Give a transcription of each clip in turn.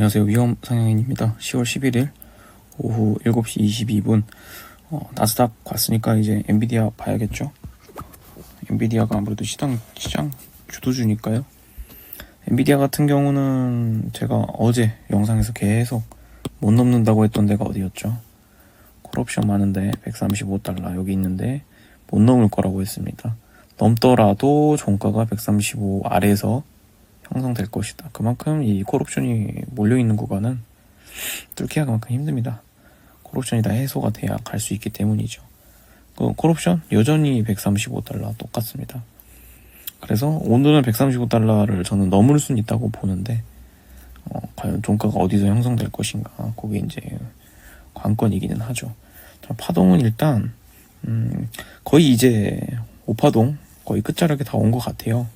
안녕하세요. 위험 상영인입니다. 10월 11일 오후 7시 22분 어, 나스닥 갔으니까 이제 엔비디아 봐야겠죠. 엔비디아가 아무래도 시장 시장 주도주니까요. 엔비디아 같은 경우는 제가 어제 영상에서 계속 못 넘는다고 했던 데가 어디였죠? 콜옵션 많은데 135달러 여기 있는데 못 넘을 거라고 했습니다. 넘더라도 종가가 135 아래에서 형성될 것이다. 그만큼 이 콜옵션이 몰려 있는 구간은 뚫기가 그만큼 힘듭니다. 콜옵션이 다 해소가 돼야 갈 수 있기 때문이죠. 그 콜옵션 여전히 135달러 똑같습니다. 그래서 오늘은 135달러를 저는 넘을 수는 있다고 보는데 어, 과연 종가가 어디서 형성될 것인가 그게 이제 관건이기는 하죠. 자, 파동은 일단 음, 거의 이제 5파동 거의 끝자락에 다 온 것 같아요.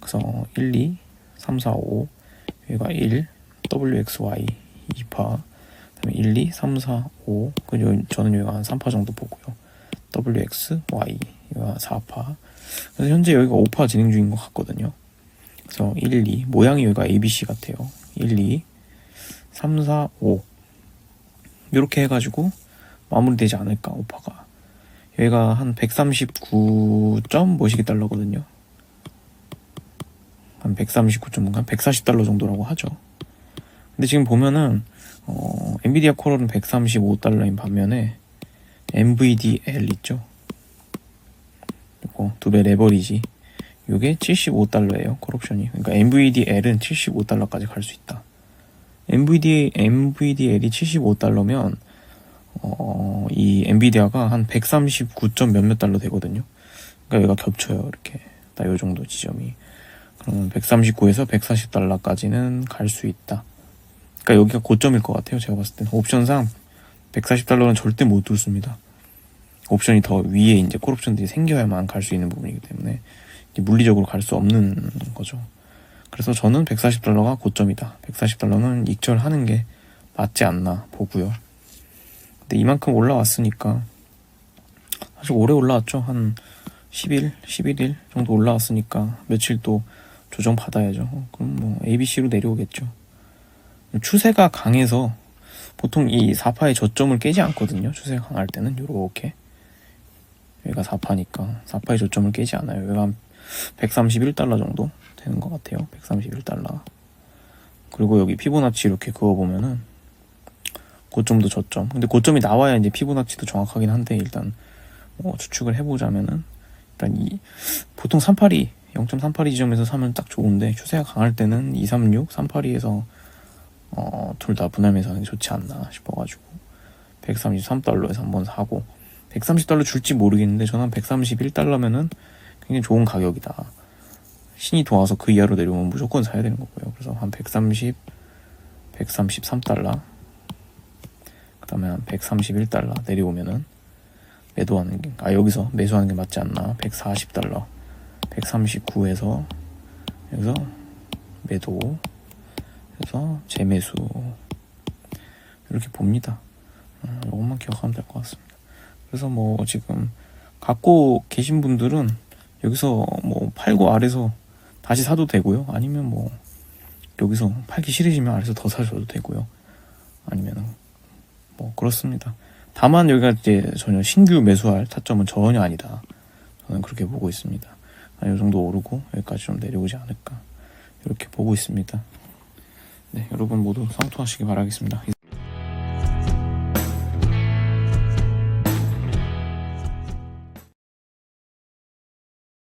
그래서 1, 2, 3, 4, 5 여기가 1 WXY 2파 그다음에 1, 2, 3, 4, 5 그리고 저는 여기가 한 3파 정도 보고요. WXY 여기가 4파 그래서 현재 여기가 5파 진행 중인 것 같거든요. 그래서 1, 2 모양이 여기가 ABC 같아요. 1, 2 3, 4, 5 이렇게 해가지고 마무리되지 않을까 5파가 여기가 한 139 점 뭐시기 달러거든요. 한 139.뭔가 한 140달러 정도라고 하죠. 근데 지금 보면은 어, 엔비디아 코어는 135달러인 반면에 NVDL 있죠. 이거 두 배 레버리지. 이게 75달러예요. 콜옵션이. 그러니까 NVDL은 75달러까지 갈 수 있다. NVD, NVDL이 75달러면 어, 이 엔비디아가 한 139 점 몇몇 달러 되거든요. 그러니까 여기가 겹쳐요. 이렇게. 딱 요 정도 지점이. 그러면 139에서 140달러까지는 갈 수 있다. 그러니까 여기가 고점일 것 같아요. 제가 봤을 때는 옵션상 140달러는 절대 못 뚫습니다. 옵션이 더 위에 이제 콜옵션들이 생겨야만 갈 수 있는 부분이기 때문에 물리적으로 갈 수 없는 거죠. 그래서 저는 140달러가 고점이다. 140달러는 익절하는 게 맞지 않나 보고요. 근데 이만큼 올라왔으니까 사실 오래 올라왔죠. 한 10일, 11일 정도 올라왔으니까 며칠 또 조정 받아야죠. 그럼 뭐 ABC로 내려오겠죠. 추세가 강해서 보통 이 4파의 저점을 깨지 않거든요. 추세가 강할 때는 요렇게 여기가 4파니까 4파의 저점을 깨지 않아요. 여기가 한 131달러 정도 되는 것 같아요. 131달러. 그리고 여기 피보나치 이렇게 그어보면은 고점도 저점. 근데 고점이 나와야 이제 피보나치도 정확하긴 한데 일단 뭐 추측을 해보자면은 일단 이 보통 382 0.38 지점에서 사면 딱 좋은데 추세가 강할 때는 236, 382에서 어, 둘 다 분할 매수하는 게 좋지 않나 싶어가지고 133달러에서 한번 사고 130달러 줄지 모르겠는데 저는 한 131달러면은 굉장히 좋은 가격이다. 신이 도와서 그 이하로 내려오면 무조건 사야 되는 거고요. 그래서 한 130, 133달러, 그 다음에 한 131달러 내려오면은 매도하는 게, 아, 여기서 매수하는 게 맞지 않나. 140달러, 139에서, 여기서 매도, 그래서 재매수. 이렇게 봅니다. 음, 이것만 기억하면 될 것 같습니다. 그래서 뭐 지금 갖고 계신 분들은 여기서 뭐 팔고 아래서 다시 사도 되고요. 아니면 뭐 여기서 팔기 싫으시면 아래서 더 사셔도 되고요. 아니면 뭐 그렇습니다. 다만 여기가 이제 전혀 신규 매수할 타점은 전혀 아니다. 저는 그렇게 보고 있습니다. 한이 정도 오르고 여기까지 좀 내려오지 않을까 이렇게 보고 있습니다. 네, 여러분 모두 성투하시기 바라겠습니다.